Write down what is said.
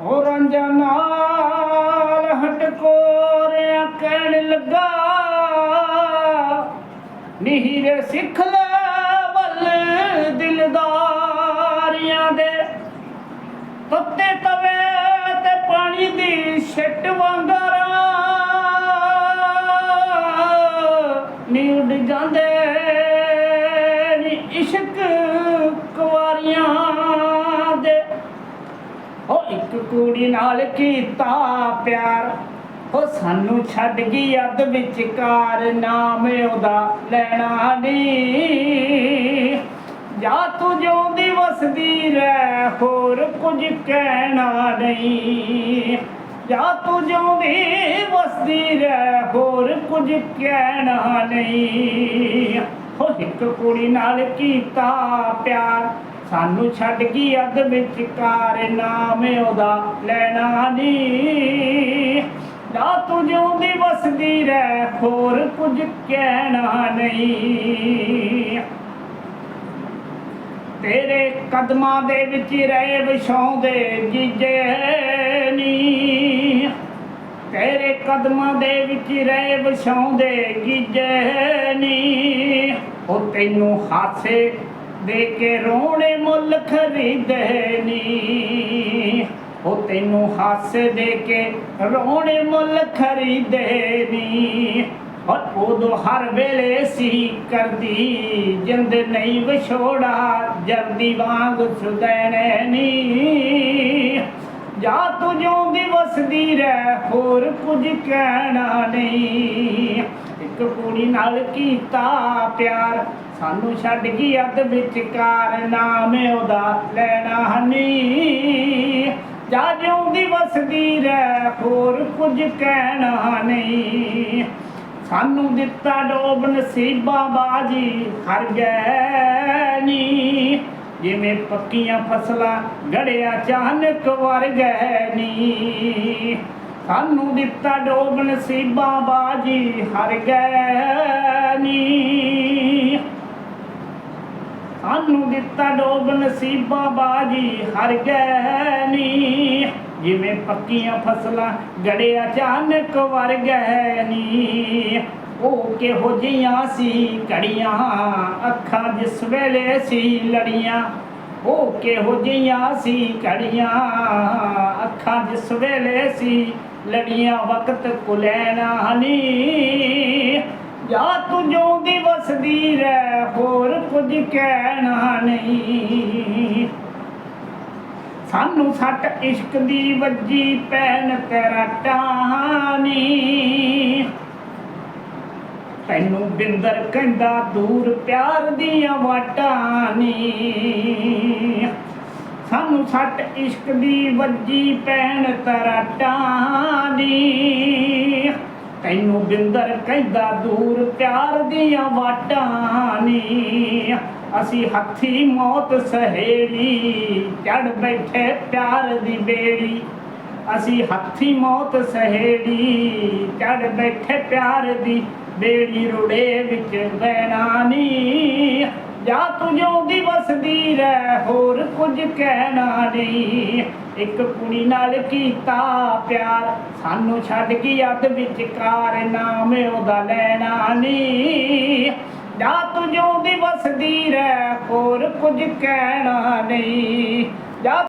ਉਹ ਰਾਂਝਾ ਨਾਲ ਹਟਕੋਰਿਆ ਕਹਿਣ ਲੱਗਾ, ਨੀਰੇ ਸਿੱਖ ਲੈ ਵੱਲ ਦਿਲਦਾਰੀਆਂ ਦੇ। ਤੱਤੇ ਤਵੇ ਤੇ ਪਾਣੀ ਦੀ ਛਿੱਟ ਵਾਂਗਰਾ ਨੀ ਉੱਡ ਜਾਂਦੇ ਕੁੜੀ ਨਾਲ ਕੀਤਾ ਪਿਆਰ। ਉਹ ਸਾਨੂੰ ਛੱਡ ਗਈ ਅੱਧ ਵਿਚਕਾਰ, ਨਾਮ ਉਹਦਾ ਲੈਣਾ ਨੀ ਜਾ ਤੂੰ ਜਿਉਂਦੀ ਵਸਦੀ ਰਹਿ, ਹੋਰ ਕੁਝ ਕਹਿਣਾ ਨਹੀਂ। ਜਾ ਤੂੰ ਜਿਉਂਦੀ ਵਸਦੀ ਰਹਿ, ਹੋਰ ਕੁਝ ਕਹਿਣਾ ਨਹੀਂ। ਹੋ ਇੱਕ ਕੁੜੀ ਨਾਲ ਕੀਤਾ ਪਿਆਰ। ਸਾਨੂੰ ਛੱਡ ਗਈ ਅੱਧ ਵਿਚਕਾਰ ਨਾਮ ਉਹਦਾ ਲੈਣਾ ਨਹੀਂ। ਜਾ ਤੂੰ ਜਿਉਂਦੀ ਵਸਦੀ ਰਹਿ, ਹੋਰ ਕੁਝ ਕਹਿਣਾ ਨਹੀਂ। ਤੇਰੇ ਕਦਮਾਂ ਦੇ ਵਿੱਚ ਰਹੇ ਵਿਛਾਉਂਦੇ ਜੀਜੇ ਨੀ ਤੇਰੇ ਕਦਮਾਂ ਦੇ ਵਿੱਚ ਰਹੇ ਵਿਛਾਉਂਦੇ ਗੀਜੇ ਨੀ ਉਹ ਤੈਨੂੰ ਹਾਸੇ ਦੇ ਕੇ ਰੋਣੇ ਮੁੱਲ ਖਰੀਦੇ ਨੀ। ਉਹ ਤੈਨੂੰ ਹਾਸੇ ਦੇ ਕੇ ਰੋਣੇ ਮੁੱਲ ਖਰੀਦੇ ਨੀ। ਔਰ ਉਦੋਂ ਹਰ ਵੇਲੇ ਸੀ ਕਰਦੀ, ਜਿੰਦ ਨਹੀਂ ਵਿਛੋੜਾ, ਜਰਦੀ ਵਾਂਗ ਸੁਦੈਣੇ ਨੀ। ਜਾ ਤੂੰ ਜਿਉਂਦੀ ਵਸਦੀ ਰਹਿ, ਹੋਰ ਕੁਝ ਕਹਿਣਾ ਨਹੀਂ। ਇੱਕ ਕੁੜੀ ਨਾਲ ਕੀਤਾ ਪਿਆਰ ਸਾਨੂੰ ਛੱਡ ਗਈ ਅੱਧ ਵਿਚਕਾਰ ਨਾਮ ਉਹਦਾ ਲੈਣਾ ਨਹੀਂ ਜਾ ਜਿਉਂਦੀ ਵਸਦੀ ਰਹਿ, ਹੋਰ ਕੁਝ ਕਹਿਣਾ ਨਹੀਂ। ਸਾਨੂੰ ਦਿੱਤਾ ਡੋਬ ਨਸੀਬਾਂ ਬਾਜੀ, ਹਰ ਗਏ ਨੀ। ਜਿਵੇਂ ਪੱਕੀਆਂ ਫਸਲਾਂ ਗੜਿਆ ਅਚਾਨਕ ਵਰ ਗਏ ਨੀ। ਸਾਨੂੰ ਦਿੱਤਾ ਡੋਬ ਨਸੀਬਾਂ ਬਾਜੀ, ਹਰ ਗਏ ਨੀ। ਸਾਨੂੰ ਦਿੱਤਾ ਡੋਬ ਨਸੀਬਾਂ ਬਾਜੀ, ਹਰ ਗਏ ਨੀ ਜਿਵੇਂ ਪੱਕੀਆਂ ਫਸਲਾਂ ਗੜੇ ਅਚਾਨਕ ਵਰ ਗਏ ਨੀ ਉਹ ਕਿਹੋ ਜੀਆਂ ਸੀ ਘੜੀਆਂ, ਅੱਖਾਂ ਜਿਸ ਵੇਲੇ ਸੀ ਲੜੀਆਂ। ਉਹ ਕਿਹੋ ਜੀਆਂ ਸੀ ਘੜੀਆਂ, ਅੱਖਾਂ ਜਿਸ ਵੇਲੇ ਸੀ ਲੜੀਆਂ। ਵਕਤ ਕੁਲੈਣਾ ਨੀ। ਜਾ ਤੂੰ ਜਿਉਂਦੀ ਵਸਦੀ ਰਹਿ ਹੋਰ ਕੁਝ ਕਹਿਣਾ ਨਹੀਂ। ਸਾਨੂੰ ਸੱਟ ਇਸ਼ਕ ਦੀ ਵੱਜੀ ਪੈਨ ਤੇਰਾ ਟਾਨੀ ਤੈਨੂੰ ਬਿੰਦਰ ਕਹਿੰਦਾ ਦੂਰ ਪਿਆਰ ਦੀਆਂ ਵਾਟਾਂ ਨੀ ਸਾਨੂੰ ਸੱਟ ਇਸ਼ਕ ਦੀ ਵੱਜੀ ਪੈਣ ਤਰਾਟਾਂ ਟਾਨੀ ਤੈਨੂੰ ਬਿੰਦਰ ਕਹਿੰਦਾ ਦੂਰ ਪਿਆਰ ਦੀਆਂ ਵਾਟਾਂ ਨੀ। ਅਸੀਂ ਹੱਥੀ ਮੌਤ ਸਹੇੜੀ ਚੜ ਬੈਠੇ ਪਿਆਰ ਦੀ ਬੇੜੀ। ਅਸੀਂ ਹੱਥੀ ਮੌਤ ਸਹੇੜੀ ਚੜ ਬੈਠੇ ਪਿਆਰ ਦੀ ਬੇੜੀ। ਰੁੜੇ ਵਿੱਚ ਬੈਣਾ ਨੀ। ਜਾ ਤੂੰ ਜਿਉਂਦੀ ਵਸਦੀ ਰਹਿ, ਹੋਰ ਕੁਝ ਕਹਿਣਾ ਨਹੀਂ ਇੱਕ ਕੁੜੀ ਨਾਲ ਕੀਤਾ ਪਿਆਰ, ਸਾਨੂੰ ਛੱਡ ਗਈ ਅੱਧ ਵਿਚਕਾਰ ਨਾਮ ਉਹਦਾ ਲੈਣਾ ਨਹੀਂ। ਜਾ ਤੂੰ ਜਿਉਂਦੀ ਵਸਦੀ ਰਹਿ, ਹੋਰ ਕੁਝ ਕਹਿਣਾ ਨਹੀਂ ਜਾ